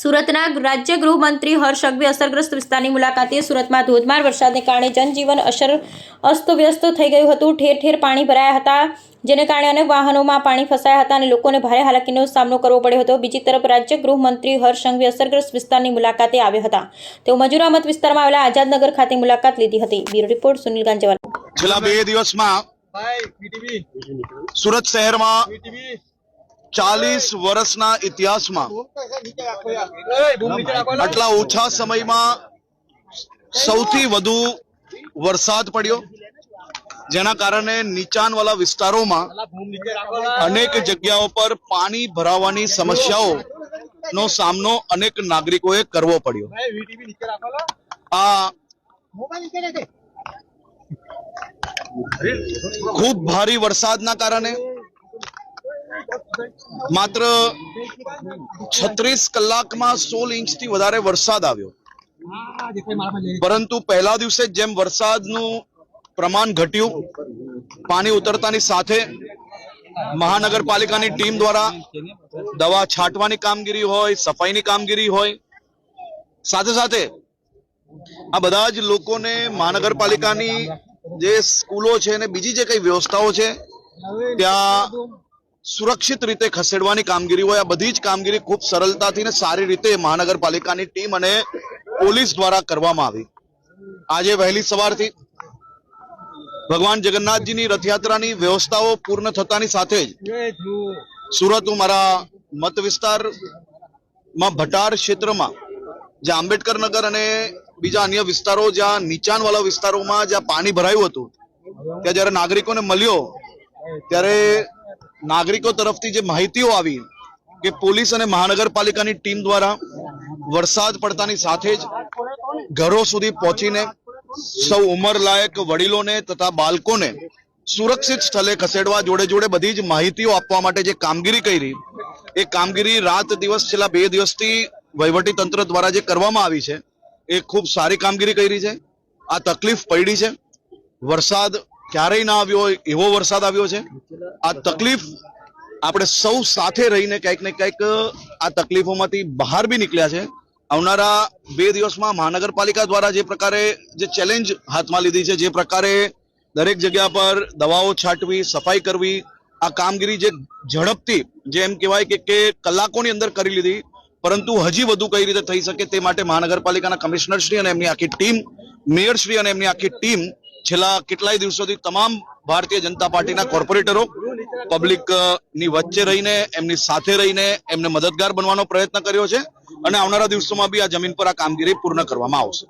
સુરતના રાજ્ય ગૃહમંત્રી હર્ષ સંઘવી અસરગ્રસ્ત વિસ્તારની મુલાકાતે સુરતમાં ધોધમાર વરસાદને કારણે જનજીવન અસર અસ્તવ્યસ્ત થઈ ગયું હતું. ઠેર ઠેર પાણી ભરાયા હતા જેને કારણે અનેક વાહનોમાં પાણી ફસાયા હતા અને લોકોને ભારે હાલાકીનો સામનો કરવો પડ્યો હતો. બીજી તરફ રાજ્ય ગૃહમંત્રી હર્ષ સંઘવી અસરગ્રસ્ત વિસ્તારની મુલાકાતે આવ્યા હતા. તેઓ મજુરામત વિસ્તારમાં આવેલા આઝાદનગર ખાતે મુલાકાત લીધી હતી. Bureau report Sunil Ganjewal. છેલ્લા બે દિવસમાં સુરત શહેરમાં ચાલીસ વર્ષના ઇતિહાસમાં આટલા ઓછા સમયમાં સૌથી વધુ વરસાદ પડ્યો જેના કારણે નીચાણવાળા વિસ્તારોમાં. અનેક જગ્યાઓ પર પાણી ભરાવાની સમસ્યાઓ નો સામનો અનેક નાગરિકોએ કરવો પડ્યો. આ. ખૂબ ભારે વરસાદના કારણે માત્ર છત્રીસ કલાકમાં સોળ ઇંચથી વધારે વરસાદ આવ્યો. પરંતુ પહેલા દિવસે જેમ વરસાદનું પ્રમાણ ઘટ્યું, પાણી ઉતરતાની સાથે મહાનગરપાલિકાની ટીમ દ્વારા દવા છાંટવાની કામગીરી હોય, સફાઈની કામગીરી હોય, સાથે સાથે આ બધા જ લોકોને મહાનગરપાલિકાની જે સ્કૂલો છે અને બીજી જે કઈ વ્યવસ્થાઓ છે, ત્યાં સુરક્ષિત રીતે ખસેડવાની કામગીરી હોય, આ બધી જ કામગીરી ખૂબ સરળતાથી ને સારી રીતે મહાનગરપાલિકાની ટીમ અને પોલીસ દ્વારા કરવામાં આવી. આજે વહેલી સવારથી ભગવાન જગન્નાથજીની રથયાત્રાની વ્યવસ્થાઓ પૂર્ણ થતાની સાથે જ સુરત હું મારા મત વિસ્તારમાં ભટાર ક્ષેત્રમાં, જ્યાં આંબેડકર નગર અને બીજા અન્ય વિસ્તારો, જ્યાં નીચાણવાળા વિસ્તારોમાં જ્યાં પાણી ભરાયું હતું, ત્યાં જ્યારે નાગરિકોને મળ્યો, ત્યારે નાગરિકો તરફથી જે માહિતીઓ આવી કે પોલીસ અને મહાનગરપાલિકાની ટીમ દ્વારા વરસાદ પડતાની સાથે જ ઘરો સુધી પહોંચીને સૌ ઉંમરલાયક વડીલોને તથા બાળકોને સુરક્ષિત સ્થળે ખસેડવા જોડે જોડે બધી જ માહિતીઓ આપવા માટે જે કામગીરી કરી, એ કામગીરી રાત દિવસ છેલ્લા બે દિવસથી વહીવટી તંત્ર દ્વારા જે કરવામાં આવી છે, એ ખૂબ સારી કામગીરી કરી છે. આ તકલીફ પડી છે. વરસાદ ક્યારેય ના આવ્યો હોય, એવો વરસાદ આવ્યો છે? આ તકલીફ આપણે સૌ સાથે રહીને કંઈક ને કંઈક આ તકલીફોમાંથી બહાર બી નીકળ્યા છે. આવનારા બે દિવસમાં મહાનગરપાલિકા દ્વારા જે પ્રકારે જે ચેલેન્જ હાથમાં લીધી છે, જે પ્રકારે દરેક જગ્યા પર દવાઓ છાંટવી, સફાઈ કરવી, આ કામગીરી જે ઝડપથી, જે એમ કહેવાય કે કલાકોની અંદર કરી લીધી, પરંતુ હજી વધુ કઈ રીતે થઈ શકે તે માટે મહાનગરપાલિકાના કમિશનરશ્રી અને એમની આખી ટીમ, મેયરશ્રી અને એમની આખી ટીમ છેલ્લા કેટલાય દિવસોથી તમામ ભારતીય જનતા પાર્ટીના કોર્પોરેટરો પબ્લિકની વચ્ચે રહીને, એમની સાથે રહીને એમને મદદગાર બનવાનો પ્રયત્ન કર્યો છે અને આવનારા દિવસોમાં બી આ જમીન પર આ કામગીરી પૂર્ણ કરવામાં આવશે.